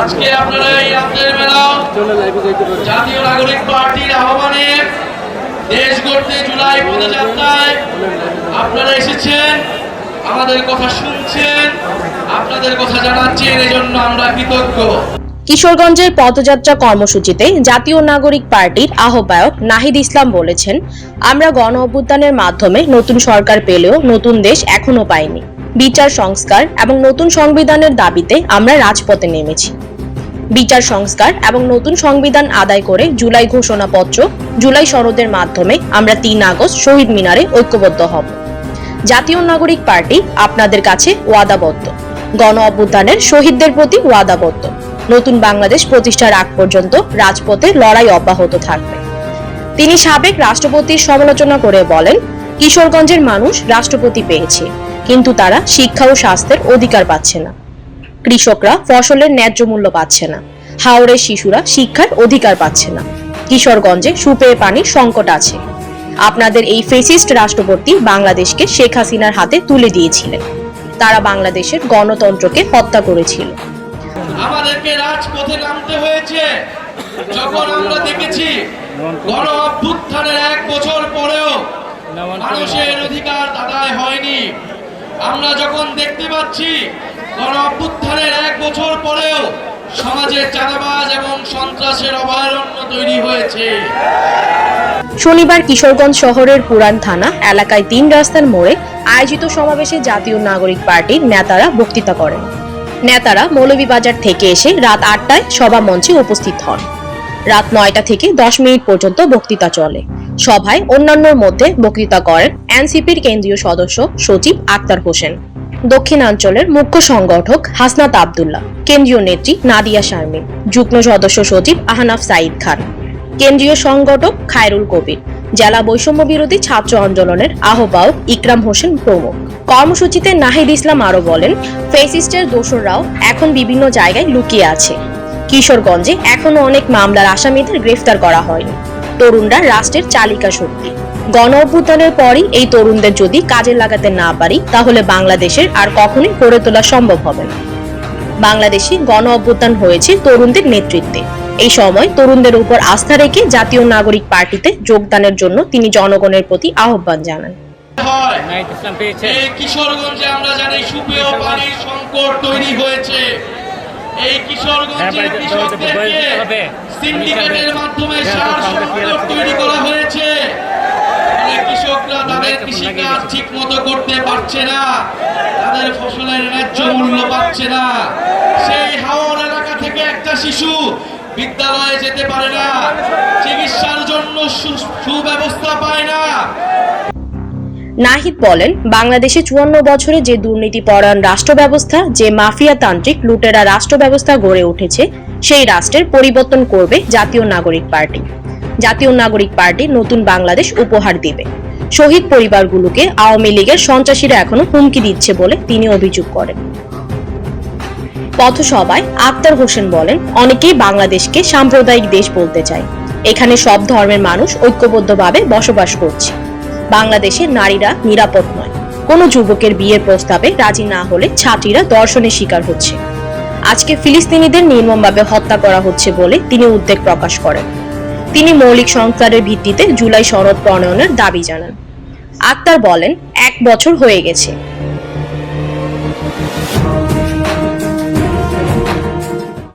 আজকে আপনারা এই জাতীয় নাগরিক পার্টির আহ্বানে দেশ গড়তে জুলাই পদযাত্রায় আপনারা এসেছেন, আমাদের কথা শুনছেন, আপনাদের কথা জানাচ্ছেন, এজন্য আমরা কৃতজ্ঞ। কিশোরগঞ্জের পদযাত্রা কর্মসূচিতে জাতীয় নাগরিক পার্টির আহ্বায়ক নাহিদ ইসলাম বলেছেন, আমরা গণ অভ্যুত্থানের মাধ্যমে নতুন সরকার পেলেও নতুন দেশ এখনও পাইনি। বিচার সংস্কার এবং নতুন সংবিধানের দাবিতে আমরা রাজপথে নেমেছি। বিচার সংস্কার এবং নতুন সংবিধান আদায় করে জুলাই ঘোষণাপত্র, জুলাই সনদের মাধ্যমে আমরা তিন আগস্ট শহীদ মিনারে ঐক্যবদ্ধ হব। জাতীয় নাগরিক পার্টি আপনাদের কাছে ওয়াদাবদ্ধ। গণ অভ্যুত্থানের শহীদদের প্রতি ওয়াদাবদ্ধ। নতুন বাংলাদেশ প্রতিষ্ঠার আগ পর্যন্ত রাজপথে লড়াই অব্যাহত থাকবে। তিনি সাবেক রাষ্ট্রপতির সমালোচনা করে বলেন, কিশোরগঞ্জের মানুষ রাষ্ট্রপতি পেয়েছে। কিন্তু তারা শিক্ষা ও স্বাস্থ্যের অধিকার পাচ্ছে না। কৃষকরা ফসলের ন্যায্য মূল্য পাচ্ছে না। হাওড়ের শিশুরা শিক্ষার অধিকার পাচ্ছে না। কিশোরগঞ্জে সুপেয় পানির সংকট আছে। আপনাদের এই ফেসিস্ট রাষ্ট্রপতি বাংলাদেশকে শেখ হাসিনার হাতে তুলে দিয়েছিলেন। তারা বাংলাদেশের গণতন্ত্রকে হত্যা করেছিল। আমাদেরকে রাজপথে নামতে হয়েছে। যখন আমরা দেখেছি গণ অভ্যুত্থানের এক বছর পরেও মানুষের অধিকার আদায় হয়নি। আমরা যখন দেখতে পাচ্ছি গণ এক বছর পরেও সমাজে চাঁদাবাজ এবং সন্ত্রাসের অভয়ারণ্য তৈরি হয়েছে। শনিবার কিশোরগঞ্জ শহরের পুরান থানা এলাকায় তিন রাস্তার মোড়ে আয়োজিত সমাবেশে জাতীয় নাগরিক পার্টির নেতারা বক্তৃতা করেন। নেতারা মৌলভীবাজার থেকে এসে রাত আটটায় সভা মঞ্চে উপস্থিত হন। রাত নয়টা থেকে দশ মিনিট পর্যন্ত বক্তৃতা চলে। সভায় অন্যান্যর মধ্যে বক্তৃতা করেন এনসিপির কেন্দ্রীয় সদস্য সচিব আক্তার হোসেন, দক্ষিণাঞ্চলের মুখ্য সংগঠক হাসনাত আবদুল্লাহ, কেন্দ্রীয় নেত্রী নাদিয়া শারমিন, যুগ্ম সদস্য সচিব আহনাফ সাইদ খান, কেন্দ্রীয় সংগঠক খায়রুল কবির, জেলা বৈষম্য বিরোধী ছাত্র আন্দোলনের আহ্বায়ক ইকরাম হোসেন প্রমুখ। কর্মসূচিতে নাহিদ ইসলাম আরও বলেন, ফেসিস্টের দোসররাও এখন বিভিন্ন জায়গায় লুকিয়ে আছে। কিশোরগঞ্জে এখনও অনেক মামলার আসামিদের গ্রেফতার করা হয়নি। তরুণরা রাষ্ট্রের চালিকা শক্তি। গণ অভ্যুত্থানের পরই এই তরুণদের যদি কাজে লাগাতে না পারি তাহলে বাংলাদেশের আর কখনোই গড়ে তোলা সম্ভব হবে না। বাংলাদেশে গণ অভ্যুত্থান হয়েছে তরুণদের নেতৃত্বে। এই সময় তরুণদের উপর আস্থা রেখে জাতীয় নাগরিক পার্টিতে যোগদানের জন্য তিনি জনগণের প্রতি আহ্বান জানান। কিশোরগঞ্জে আমরা জানি সুপেয় পানির সংকট তৈরি হয়েছে। এই কিশোরগঞ্জের হ্যাঁ, কৃষকদেরকে। সিন্ডিকেটের মাধ্যমে হ্যাঁ, সার সংকট তৈরি করা হয়েছে। কৃষকরা তাদের কৃষিকাজ ঠিক মতো করতে পারছে না। তাদের ফসলের ন্যায্য মূল্য পাচ্ছে না। সেই হাওর এলাকা থেকে একটা শিশু বিদ্যালয়ে যেতে পারে না। চিকিৎসার জন্য সুব্যবস্থা পায় না। নাহিদ বলেন, বাংলাদেশে চুয়ান্ন বছরে যে দুর্নীতি পরায়ণ রাষ্ট্র ব্যবস্থা যে মাফিয়া তান্ত্রিক লুটেরা রাষ্ট্র ব্যবস্থা গড়ে উঠেছে, সেই রাষ্ট্রের পরিবর্তন করবে জাতীয় নাগরিক পার্টি। জাতীয় নাগরিক পার্টি নতুন বাংলাদেশ উপহার দিবে। শহীদ পরিবারগুলোকে আওয়ামী লীগের সন্ত্রাসীরা এখনও হুমকি দিচ্ছে বলে তিনি অভিযোগ করেন। পথসভায় আক্তার হোসেন বলেন, অনেকেই বাংলাদেশকে সাম্প্রদায়িক দেশ বলতে চায়। এখানে সব ধর্মের মানুষ ঐক্যবদ্ধভাবে বসবাস করছে। বাংলাদেশে নারীরা নিরাপদ নয়। কোনো যুবকের বিয়ের প্রস্তাবে রাজি না হলে ছাত্রীরা দর্শনের শিকার হচ্ছে। আজকে ফিলিস্তিনিদের নির্মমভাবে হত্যা করা হচ্ছে বলে তিনি উদ্বেগ প্রকাশ করেন। তিনি মৌলিক সংস্কারের ভিত্তিতে জুলাই শরৎ প্রণয়নের দাবি জানান। আক্তার বলেন, এক বছর হয়ে গেছে।